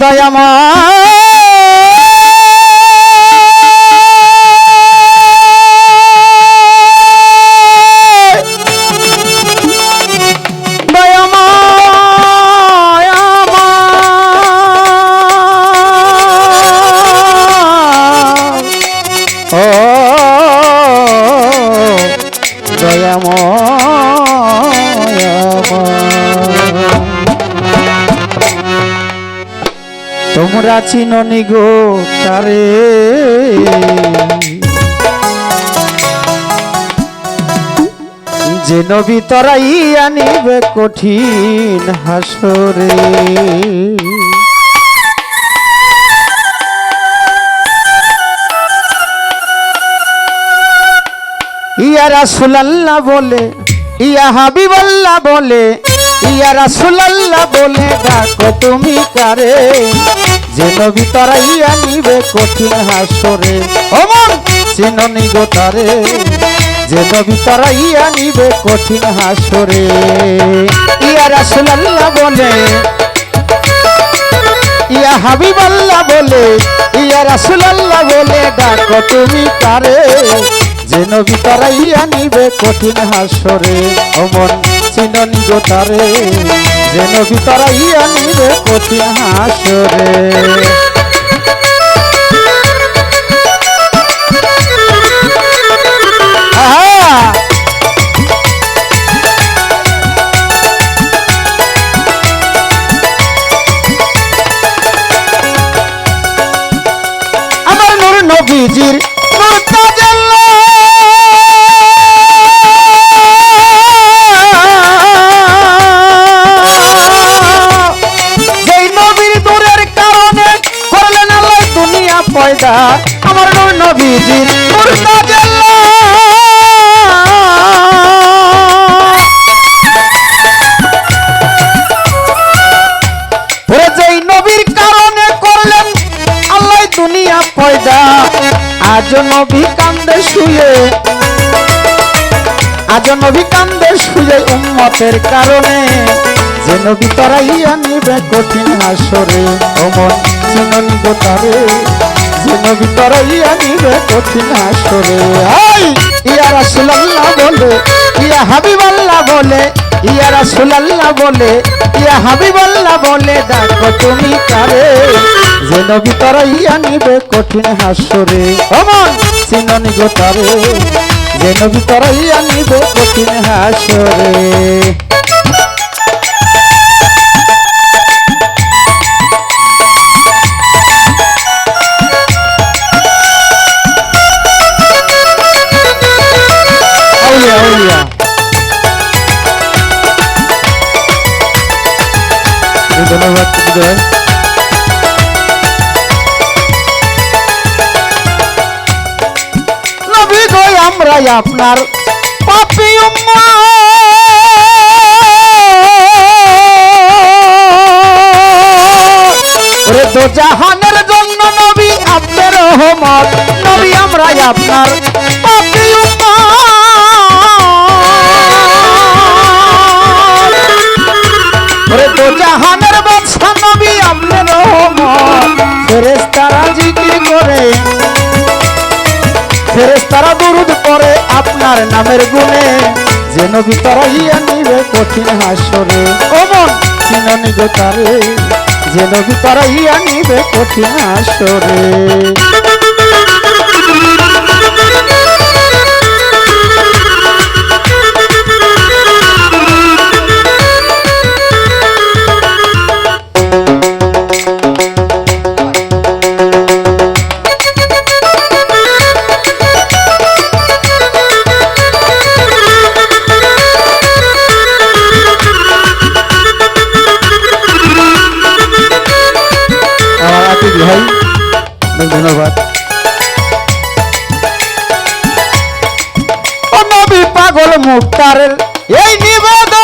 দয়ামা ও দয়াময় তোমরা চিননি গো তারে। যে নবী তরাই আনিবে কঠিন হাসরে। ইয়া রাসূলুল্লাহ বলে, ইয়া হাবিবাল্লাহ বলে, ইয়া রাসূলুল্লাহ বলে, ডাকো তুমি কারে? যে নবী তরাইয়া নিবে কঠিন হাসরে। ওমন চিননি গো তারে? যে নবী তরাইয়া নিবে কঠিন হাসরে। ইয়া রাসূলুল্লাহ বলে, ইয়া হাবিবাল্লাহ বলে, ইয়া রাসূলুল্লাহ বলে, ডাকো তুমি কারে? যে নবী তারাইয়া নিবে কঠিন হাসরে অমন চিননি গো তারে। যে নবী তারাইয়া নিবে কঠিন হাসরে আমার নবীজির দুনিয়া আমার নবীজির নূর যেই নবীর কারণে করলেন, আল্লাহ দুনিয়া পয়দা। আজ নবী কান্দে শুয়ে। আজ নবী কান্দে শুয়ে উম্মতের কারণে। যে নবী তরাইয়া নিবে কঠিন হাসরে অমন চিননি গোতারে নবী তরাইয়া নিবে কঠিন হাসরে। আই ইয়া রাসূলুল্লাহ বলে, ইয়া হাবিবাল্লাহ বলে ইয়া রাসূলুল্লাহ বলে, ইয়া হাবিবাল্লাহ বলে ডাকো তুমি কারে। যে নবী তরাইয়া নিবে কঠিন হাসরে। অমন চিননি গোতারে যে নবী তরাইয়া নিবে কঠিন হাসরে। এই ধন্যবাদ বিজয় আমরা আপনার পাপি উম্মা দো জাহানের আপনার নামের গুণে যে নবী নিবে কঠিন হাসরে ওমন চিননি তারে? যে নবী নিবে কঠিন হাসরে অনেক ধন্যবাদ। নবী পাগল মুক্তারের এই নিবেদন।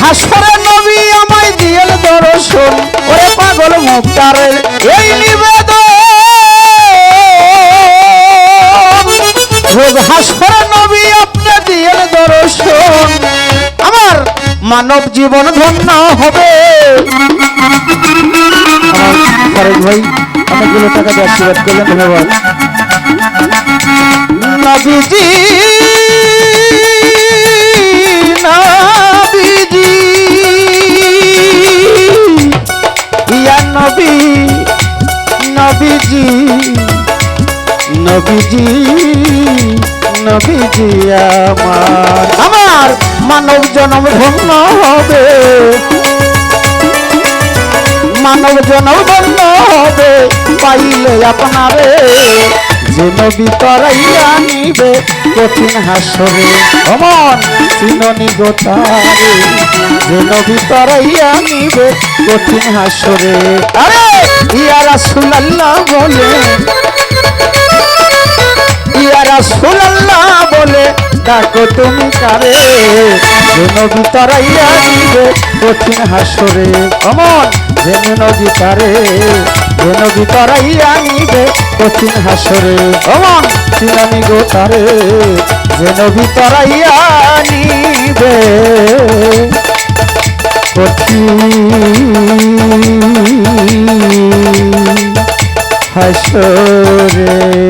হাসরে নবী আমায় দিয়েল দর্শন। ওরে পাগল মুক্তারের এই নিবেদন। রোগ হাসরে নবী মানব জীবন ধন্য হবে। ভাই অনেকগুলো টাকা দিয়ে আশীর্বাদ করলেন ধন্যবাদ। নবীজি নবীজি। ইয়া নবী নবীজি নবীজি নবীজি আমার। আমার মানব জনম ধন্য হবে। মানব জনম ধন্য হবে, পাইলে আপনারে যে নবী তরাইয়া নিবে কঠিন হাসরে অমন চিননি গোতারে যে নবী তরাইয়া নিবে কঠিন হাসরে আরে, ইয়া রাসূলুল্লাহ বলে, ইয়া রাসূলুল্লাহ বলে ডাকো তুমি কারে? নবী তরাইয়া নিবে কঠিন হাসরে। অমন যে নবী তারে নবী তরাইয়া নিবে কঠিন হাসরে। অমন চিনানি গো তারে যে নবী তরাইয়া নিবে কঠিন হাসরে।